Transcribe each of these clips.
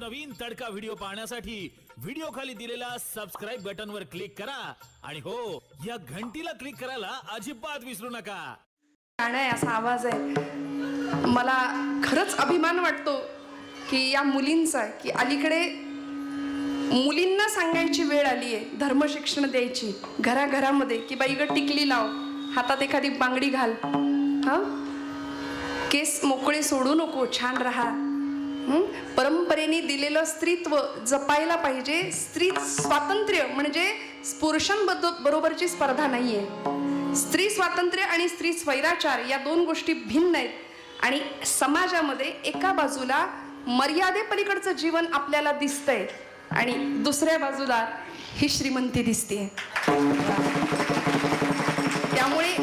नवनवीन तडका व्हिडिओ पाहण्यासाठी व्हिडिओ खाली दिलेल्या सबस्क्राईब बटन वर क्लिक करा. आणि हो या घंटीला क्लिक करायला अजिबात विसरू नका. गाणं आहे असा आवाज आहे. मला खरंच अभिमान वाटतो की या मुलींचा की अलीकडे मुलींना सांगायची वेळ आली आहे धर्मशिक्षण द्यायची घराघरामध्ये की बाई ग टिकली लाव हातात एखादी बांगडी घाल. हां? केस मोकळे सोडू नको छान राहा. परंपरेने दिलेलं स्त्रीत्व जपायला पाहिजे. स्त्री स्वातंत्र्य म्हणजे पुरुषांबद्दल बरोबरची स्पर्धा नाहीये. स्त्री स्वातंत्र्य आणि स्त्री स्वैराचार या दोन गोष्टी भिन्न आहेत. आणि समाजामध्ये एका बाजूला मर्यादेपलीकडचं जीवन आपल्याला दिसतंय आणि दुसऱ्या बाजूला ही श्रीमंती दिसते त्यामुळे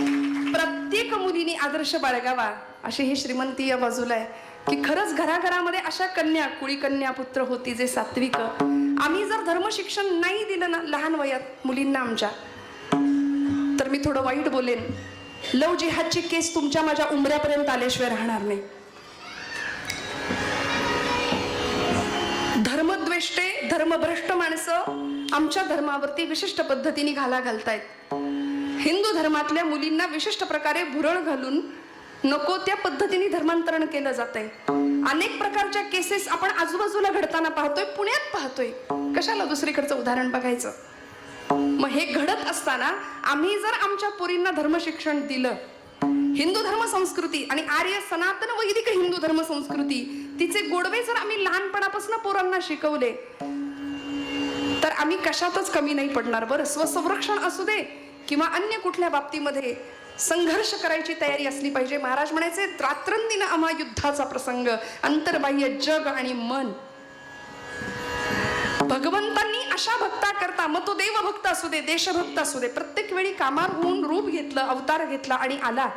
मुलीने आदर्श बाळगावा अशी ही श्रीमंती या बाजूला आहे. की खरंच घराघरामध्ये अशा कन्या कुळी कन्या पुत्र होती जे सात्विक. आम्ही जर धर्मशिक्षण नाही दिलं ना लहान वयात मुलींना आमच्या तर मी थोडं वाईट बोलेन. लव जिहादची केस तुमच्या माझ्या उमऱ्यापर्यंत आल्याशिवाय राहणार नाही. धर्मद्वेष्टे धर्मभ्रष्ट माणसं आमच्या धर्मावरती विशिष्ट पद्धतीने घाला घालतायत. हिंदू धर्मातल्या मुलींना विशिष्ट प्रकारे भुरळ घालून नको त्या पद्धतीने धर्मांतरण केलं जात आहे अनेक प्रकारच्या केसेस आपण आजूबाजूला घडताना पाहतोय पुण्यात पाहतोय. कशाला दुसरीकडचं उदाहरण बघायचं? मग हे घडत असताना आम्ही जर आमच्या पोरींना धर्मशिक्षण दिलं हिंदू धर्म संस्कृती आणि आर्य सनातन वैदिक हिंदू धर्म संस्कृती तिचे गोडवे जर आम्ही लहानपणापासून पोरांना शिकवले तर आम्ही कशातच कमी नाही पडणार. बरं स्वसंरक्षण असू दे किंवा अन्य कुठल्या बाबतीमध्ये संघर्ष करायची तयारी असली पाहिजे. महाराज म्हणायचे रात्रंदिन आम्हा युद्धाचा प्रसंग अंतर्बाह्य जग आणि मन. भगवंतांनी अशा भक्ता करता मग तो देवभक्त असू दे देशभक्त असू दे प्रत्येक वेळी कामार होऊन रूप घेतलं अवतार घेतला आणि आला.